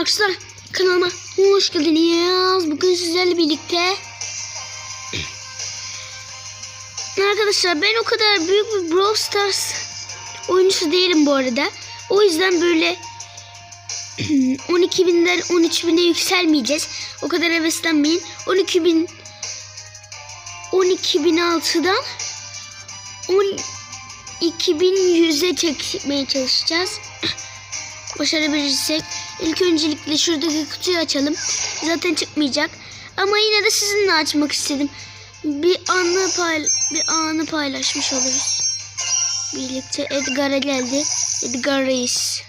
arkadaşlar kanalıma hoş geldiniz. Bugün sizlerle birlikte Arkadaşlar ben o kadar büyük bir Brawl Stars oyuncusu değilim bu arada. O yüzden böyle 12.000'den 13.000'e yükselmeyeceğiz. O kadar heveslenmeyin. 12.000 12.006'dan 12.100'e çekmeye çalışacağız. Başarabilirsek ilk öncelikle şuradaki kutuyu açalım. Zaten çıkmayacak. Ama yine de sizinle açmak istedim. Bir anı pay bir anı paylaşmış oluruz. Birlikte Edgar'a geldi. Edgar Reis.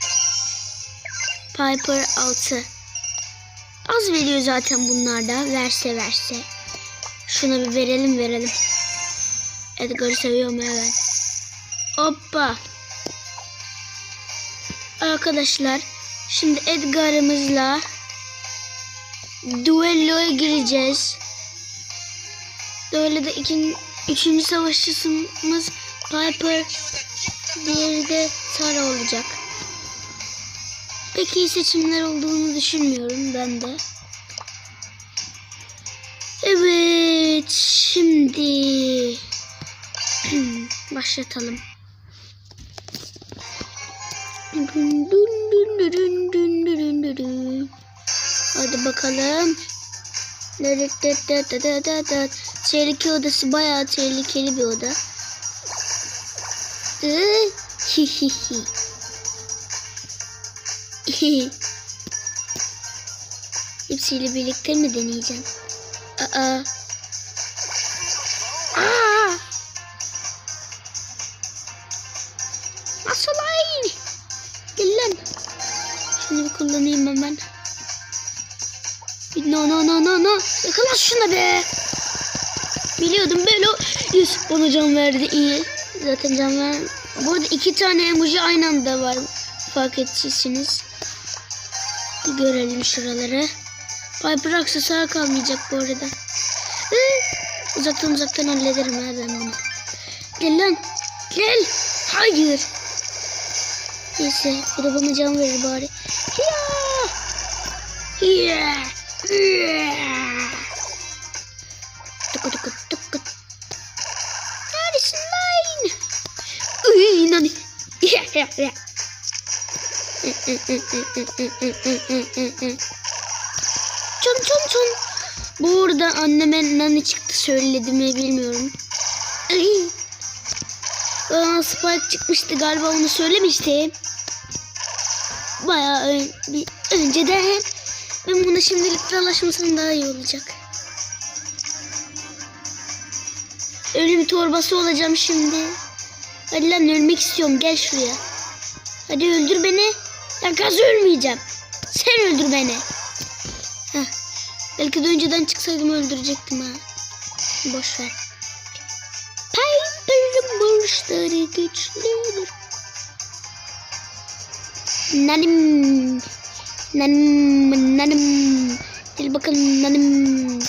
Piper 6. Az veriyor zaten bunlar da. Verse verse. Şuna bir verelim verelim. Edgar'ı seviyorum ben. Hoppa. Arkadaşlar şimdi Edgar'ımızla duelloya gireceğiz. Böyle de ikinci, üçüncü savaşçısımız Piper. Diğeri de Tara olacak. Pek iyi seçimler olduğunu düşünmüyorum ben de. Evet şimdi başlatalım. Dün dün dün dün dün dün dün dün dün. Hadi bakalım. Tehlike odası bayağı tehlikeli bir oda. Hepsiyle birlikte mi deneyeceğim? Aa. Bir kullanayım hemen. No no no no no. Yakala şuna be. Biliyordum böyle. Yüz bana can verdi iyi. Zaten can ver. Bu arada iki tane emoji aynı anda var. Fark ettiyseniz. Bir görelim şuraları. Piper aksesuar kalmayacak bu arada. Uzaktan uzaktan hallederim ha ben bunu. Gel lan. Gel. Hayır. Neyse bu da bana can verir bari. Ya. Ya. Ya. Tıkı tıkı tıkı. Neredesin lan? Uy nani. Ya ya ya. Çon çon çon. Bu arada anneme nani çıktı söyledi mi bilmiyorum. Ay. Aa, Spike çıkmıştı galiba onu söylemiştim. Bayağı bir önceden. Ben buna şimdilik dalaşmasam daha iyi olacak. Ölüm torbası olacağım şimdi. Hadi lan ölmek istiyorum gel şuraya. Hadi öldür beni. Ya gaz ölmeyeceğim. Sen öldür beni. Heh. Belki de önceden çıksaydım öldürecektim ha. Boş ver. Piper'ın burçları güçlüdür. Nanim. Nanim. Nanim. Gel bakalım nanim.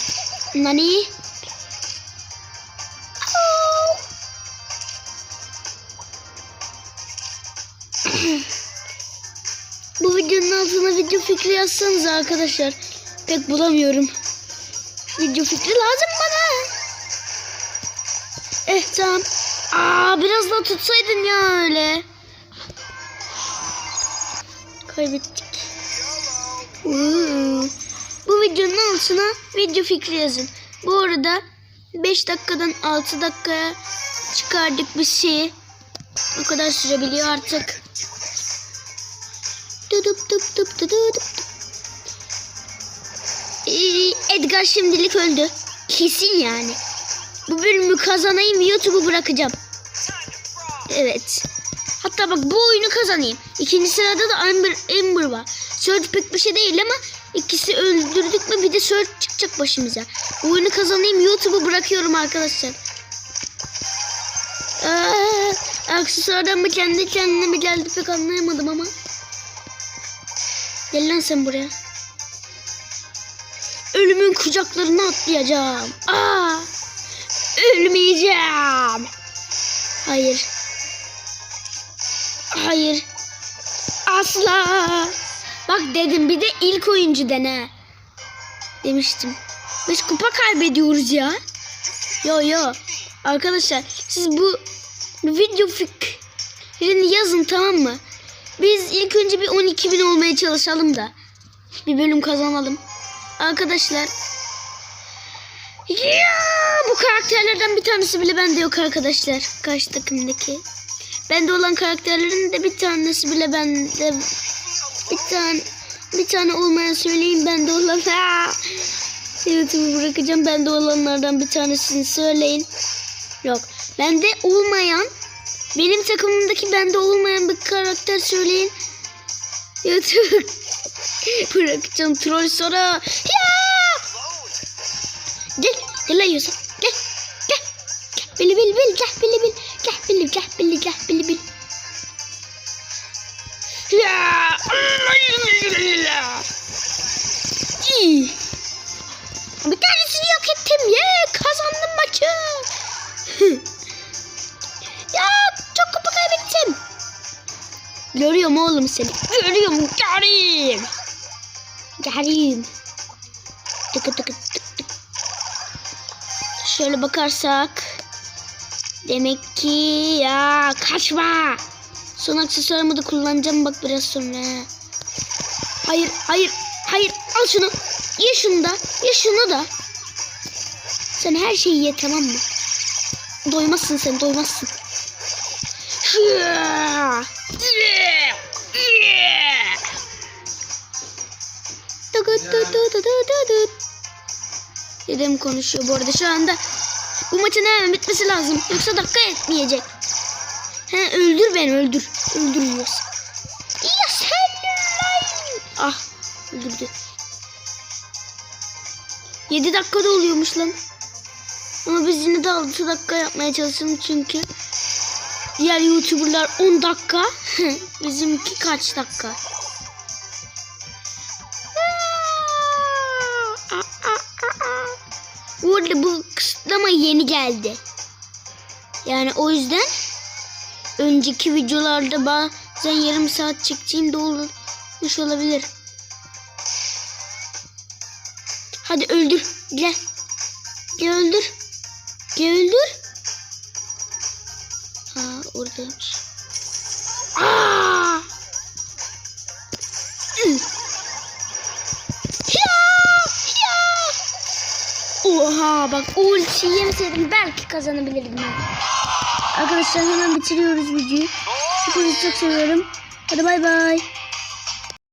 Nani? Bu videonun altına video fikri yazsanız arkadaşlar. Pek bulamıyorum. Video fikri lazım bana. Eh tamam. Aa biraz daha tutsaydın ya öyle. Kaybettik. Uuu. Bu videonun altına video fikri yazın. Bu arada 5 dakikadan 6 dakikaya çıkardık bir şeyi. O kadar sürebiliyor artık. Ee, Edgar şimdilik öldü. Kesin yani. Bu bölümü kazanayım YouTube'u bırakacağım. Evet. Hatta bak bu oyunu kazanayım. İkinci sırada da Amber, Amber var. Surge pek bir şey değil ama ikisi öldürdük mü bir de Surge çıkacak başımıza. Oyunu kazanayım YouTube'u bırakıyorum arkadaşlar. Aa, aksesuardan mı kendi kendine mi geldi pek anlayamadım ama. Gel lan sen buraya. Ölümün kucaklarına atlayacağım. Aa! Ölmeyeceğim. Hayır. Hayır. Asla. Bak dedim bir de ilk oyuncu dene. Demiştim. Biz kupa kaybediyoruz ya. Yo yo. Arkadaşlar siz bu video fikrini yazın tamam mı? Biz ilk önce bir 12 bin olmaya çalışalım da. Bir bölüm kazanalım. Arkadaşlar. Ya, bu karakterlerden bir tanesi bile bende yok arkadaşlar. Karşı takımdaki. Bende olan karakterlerin de bir tanesi bile bende. Bir tane bir tane olmayan söyleyeyim bende olan. Ha! YouTube'u bırakacağım. Bende olanlardan bir tanesini söyleyin. Yok. Bende olmayan benim takımımdaki bende olmayan bir karakter söyleyin. YouTube bırakacağım troll sonra. Ya! Gel. Gel lan Yusuf. Gel. Gel. Gel. Bili bil bil. Gel bili bil. Gel bili gel bili gel bili bil. Ya! İyi. Bir tanesini yok ettim. Ye kazandım maçı. ya çok kupa kaybettim. Görüyorum oğlum seni. Görüyorum. Göreyim. Göreyim. Tıkı tıkı tık tık. Şöyle bakarsak. Demek ki ya kaçma. Son aksesuarımı da kullanacağım bak biraz sonra. Hayır hayır hayır al şunu. Ye şunu da. Ye şunu da. Sen her şeyi ye tamam mı? Doymazsın sen doymazsın. Dedem konuşuyor bu arada şu anda. Bu maçın hemen bitmesi lazım. Yoksa dakika etmeyecek. He öldür beni öldür. Öldürüyorsun. Ya sen Ah öldürdü. 7 dakikada oluyormuş lan. Ama biz yine de 6 dakika yapmaya çalışalım çünkü diğer youtuberlar 10 dakika. Bizimki kaç dakika? Bu arada bu kısıtlama yeni geldi. Yani o yüzden önceki videolarda bazen yarım saat çektiğim de olmuş olabilir. Hadi öldür. Gel. Gel öldür. Gel öldür. Ha oradaymış. Aa! Oha bak o ultiyi yemeseydim belki kazanabilirdim ben. Arkadaşlar hemen bitiriyoruz videoyu. Hepinizi çok seviyorum. Hadi bay bay.